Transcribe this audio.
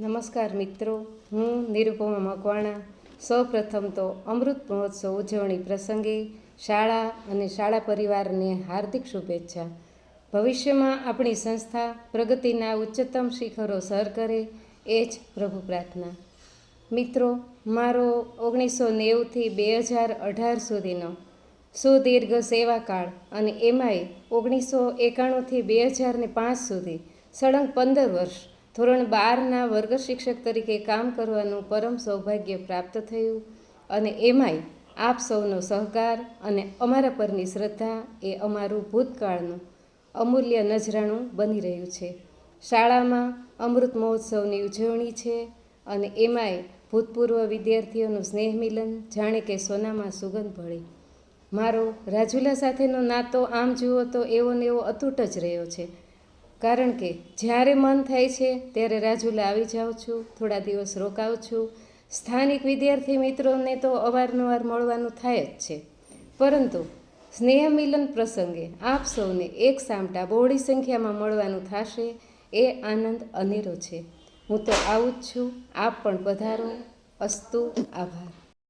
નમસ્કાર મિત્રો, હું નિરુપમા મકવાણા. સૌપ્રથમ તો અમૃત મહોત્સવ ઉજવણી પ્રસંગે શાળા અને શાળા પરિવારને હાર્દિક શુભેચ્છા. ભવિષ્યમાં આપણી સંસ્થા પ્રગતિના ઉચ્ચતમ શિખરો સર કરે એ જ પ્રભુ પ્રાર્થના. મિત્રો, મારો ઓગણીસો નેવુંથી બે હજાર અઢાર સુધીનો સુદીર્ઘ સેવાકાળ અને એમાંય ઓગણીસો એકાણુંથી બે હજાર ને પાંચ સુધી સળંગ પંદર વર્ષ ધોરણ બારના વર્ગ શિક્ષક તરીકે કામ કરવાનું પરમ સૌભાગ્ય પ્રાપ્ત થયું અને એમાંય આપ સૌનો સહકાર અને અમારા પરની શ્રદ્ધા એ અમારું ભૂતકાળનું અમૂલ્ય નજરાણું બની રહ્યું છે. શાળામાં અમૃત મહોત્સવની ઉજવણી છે અને એમાંય ભૂતપૂર્વ વિદ્યાર્થીઓનું સ્નેહ મિલન જાણે કે સોનામાં સુગંધ ભળી. મારો રાજુલા સાથેનો નાતો આમ જુઓ તો એવો ને એવો અતૂટ જ રહ્યો છે. કારણ કે જ્યારે મન થાય છે, ત્યારે રાજુલા આવી જાઉં છું, થોડા દિવસ રોકાઉં છું. સ્થાનિક વિદ્યાર્થી મિત્રોને તો અવારનવાર મળવાનું થાય જ છે. પરંતુ સ્નેહ મિલન પ્રસંગે આપ સૌને એક સામટા બહોળી સંખ્યામાં મળવાનું થશે, એ આનંદ અનેરો છે. હું તો આવું જ છું. આપ પણ પધારો. અસ્તુ. આભાર.